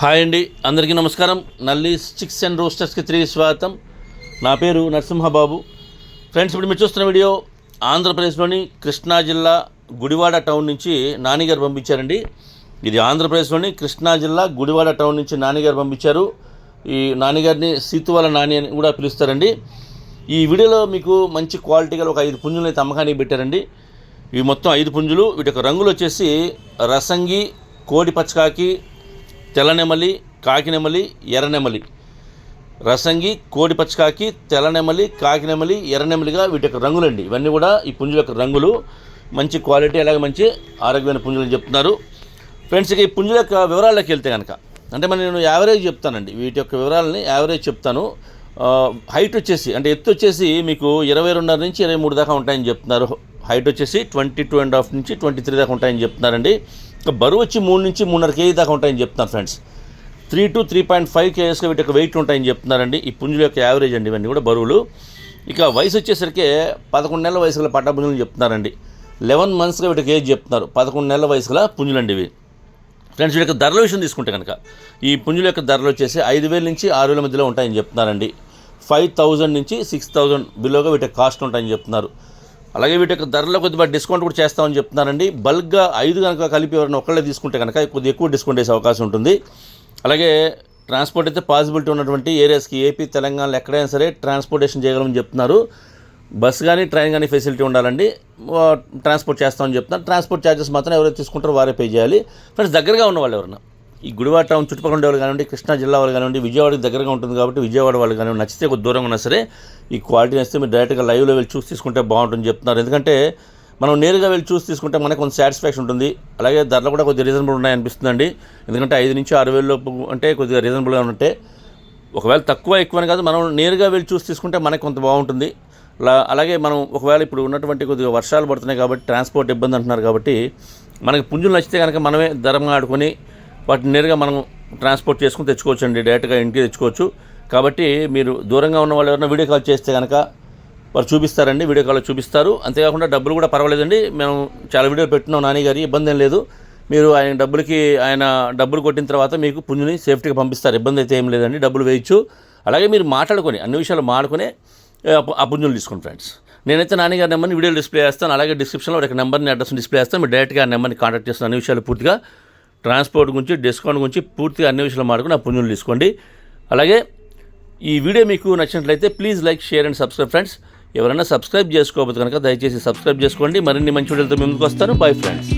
Hi అండి అందరికీ నమస్కారం. నల్లి చిక్స్ అండ్ రోస్టర్స్కి తిరిగి స్వాగతం. నా పేరు నరసింహబాబు. ఫ్రెండ్స్ ఇప్పుడు మీరు చూస్తున్న వీడియో ఆంధ్రప్రదేశ్లోని కృష్ణా జిల్లా గుడివాడ టౌన్ నుంచి నానిగారు పంపించారండి. ఇది ఆంధ్రప్రదేశ్లోని కృష్ణా జిల్లా గుడివాడ టౌన్ నుంచి నానిగారు పంపించారు. ఈ నానిగారిని సీతువాల నాని అని కూడా పిలుస్తారండి. ఈ వీడియోలో మీకు మంచి క్వాలిటీ గల ఒక ఐదు పుంజులు అయితే అమ్మకానికి పెట్టారండి. ఇవి మొత్తం ఐదు పుంజులు. వీటి యొక్క రంగులు వచ్చేసి రసంగి కోడి పచ్చకాకి తెల్లనెమలి కాకినెమలి ఎర్రనెమలి రసంగి కోడి పచ్చకాకి తెల్లనెమలి కాకినెమలి ఎర్రనెమలిగా వీటి యొక్క రంగులండి. ఇవన్నీ కూడా ఈ పుంజుల యొక్క రంగులు. మంచి క్వాలిటీ అలాగే మంచి ఆరోగ్యమైన పుంజులు అని చెప్తున్నారు. ఫ్రెండ్స్ ఇక ఈ పుంజుల యొక్క వివరాల్లోకి వెళ్తే కనుక అంటే మరి నేను యావరేజ్ చెప్తానండి. వీటి యొక్క వివరాలని యావరేజ్ చెప్తాను. హైట్ వచ్చేసి అంటే ఎత్తు వచ్చేసి మీకు ఇరవై రెండున్నర నుంచి ఇరవై మూడు దాకా ఉంటాయని చెప్తున్నారు. హైట్ వచ్చేసి ట్వంటీ టూ అండ్ హాఫ్ నుంచి ట్వంటీ త్రీ దాకా ఉంటాయని చెప్తున్నారండి. ఇక బరువు వచ్చి మూడు నుంచి మూడున్నర కేజీ దాకా ఉంటాయని చెప్తున్నారు friends. Three to three point five కేజెస్గా వీటి యొక్క వెయిట్ ఉంటాయని చెప్తున్నారండి. ఈ పుంజుల యొక్క యావరేజ్ అండి ఇవన్నీ కూడా బరువులు. ఇక వయసు వచ్చేసరికి పదకొండు నెలల వయసు గల పట్టా చెప్తున్నారండి. లెవెన్ మంత్స్గా వీటికి ఏజ్ చెప్తున్నారు. పదకొండు నెలల వయసు గల పుంజులండి ఇవి. ఫ్రెండ్స్ వీటి యొక్క ధరల విషయం తీసుకుంటే కనుక ఈ పుంజుల యొక్క ధరలు వచ్చేసి ఐదు వేల నుంచి ఆరు వేల మధ్యలో ఉంటాయని చెప్తున్నారండి. ఫైవ్ థౌజండ్ నుంచి సిక్స్ థౌజండ్ బిలోగా వీటి కాస్ట్ ఉంటాయని చెప్తున్నారు. అలాగే వీటి యొక్క ధరలో కొద్దిగా డిస్కౌంట్ కూడా చేస్తామని చెప్తున్నారండి. బల్క్గా ఐదు కనుక కలిపి ఎవరైనా ఒకళ్ళే తీసుకుంటే కనుక కొద్దిగా ఎక్కువ డిస్కౌంట్ వేసే అవకాశం ఉంటుంది. అలాగే ట్రాన్స్పోర్ట్ అయితే పాసిబిలిటీ ఉన్నటువంటి ఏరియాస్కి ఏపీ తెలంగాణలో ఎక్కడైనా సరే ట్రాన్స్పోర్టేషన్ చేయగలమని చెప్తున్నారు. బస్ కానీ ట్రైన్ కానీ ఫెసిలిటీ ఉండాలండి. ట్రాన్స్పోర్ట్ చేస్తామని చెప్తున్నారు. ట్రాన్స్పోర్ట్ ఛార్జెస్ మాత్రం ఎవరైతే తీసుకుంటారో వారే పే చేయాలి. ఫ్రెండ్స్ దగ్గరగా ఉన్న వాళ్ళు ఎవరైనా ఈ గుడివాడ టౌన్ చుట్టుపక్కల ఉండే వాళ్ళు కానివ్వండి కృష్ణా జిల్లా వాళ్ళు కానివ్వండి విజయవాడకి దగ్గరగా ఉంటుంది కాబట్టి విజయవాడ వాళ్ళు కానివ్వండి నచ్చితే కొద్ది దూరంగా ఉన్నా సరే ఈ క్వాలిటీ నచ్చితే మీరు డైరెక్ట్గా లైవ్లో వెళ్ళి చూసి తీసుకుంటే బాగుంటుంది చెప్తున్నారు. ఎందుకంటే మనం నేరుగా వెళ్ళి చూసి తీసుకుంటే మనకు కొంత సాటిస్ఫాక్షన్ ఉంటుంది. అలాగే ధరలు కూడా కొద్దిగా రీజనబుల్ ఉన్నాయి అనిపిస్తుందండి. ఎందుకంటే ఐదు నుంచి ఆరు వేలలోపు అంటే కొద్దిగా రీజనబుల్గా ఉంటే ఒకవేళ తక్కువ ఎక్కువ అని కాదు మనం నేరుగా వెళ్ళి చూసి తీసుకుంటే మనకు కొంత బాగుంటుంది. అలాగే మనం ఒకవేళ ఇప్పుడు ఉన్నటువంటి కొద్దిగా వర్షాలు పడుతున్నాయి కాబట్టి ట్రాన్స్పోర్ట్ ఇబ్బంది అంటున్నారు కాబట్టి మనకి పుంజులు నచ్చితే కనుక మనమే ధరం ఆడుకొని వాటిని నేరుగా మనం ట్రాన్స్పోర్ట్ చేసుకుని తెచ్చుకోవచ్చు అండి డైరెక్ట్గా ఇంటికి తెచ్చుకోవచ్చు. కాబట్టి మీరు దూరంగా ఉన్న వాళ్ళు ఎవరైనా వీడియో కాల్ చేస్తే కనుక వారు చూపిస్తారండి వీడియో కాల్లో చూపిస్తారు. అంతేకాకుండా డబ్బులు కూడా పర్వాలేదండి. మేము చాలా వీడియో పెట్టినాం నాని గారి ఇబ్బంది ఏం లేదు. మీరు ఆయన డబ్బులకి ఆయన డబ్బులు కొట్టిన తర్వాత మీకు పుంజుని సేఫ్టీగా పంపిస్తారు ఇబ్బంది అయితే ఏం లేదండి. డబ్బులు వేయచ్చు. అలాగే మీరు మాట్లాడుకొని అన్ని విషయాలు మాట్లాడుకునే ఆ పుంజులు తీసుకోండి ఫ్రెండ్స్. నేనైతే నాన్నగారి నెంబర్ని వీడియో డిస్ప్లే చేస్తాను అలాగే డిస్క్రిప్షన్లో ఒక నెంబర్ని అడ్రస్ డిస్ప్లే చేస్తాను. మీరు డైరెక్ట్గా ఆ నెంబర్ని కాంటాక్ట్ చేస్తాను అన్ని విషయాలు పూర్తిగా ట్రాన్స్పోర్ట్ గురించి డిస్కౌంట్ గురించి పూర్తిగా అన్ని విషయాలు మాట్లాడుకుని ఆ పుంజులు తీసుకోండి. అలాగే ఈ వీడియో మీకు నచ్చినట్లయితే please like share and subscribe friends. ఎవరైనా సబ్స్క్రైబ్ చేసుకోకపోతే కనుక దయచేసి సబ్స్క్రైబ్ చేసుకోండి. మరిన్ని మంచి వీడియోలతో ముందుకు వస్తాను. Bye friends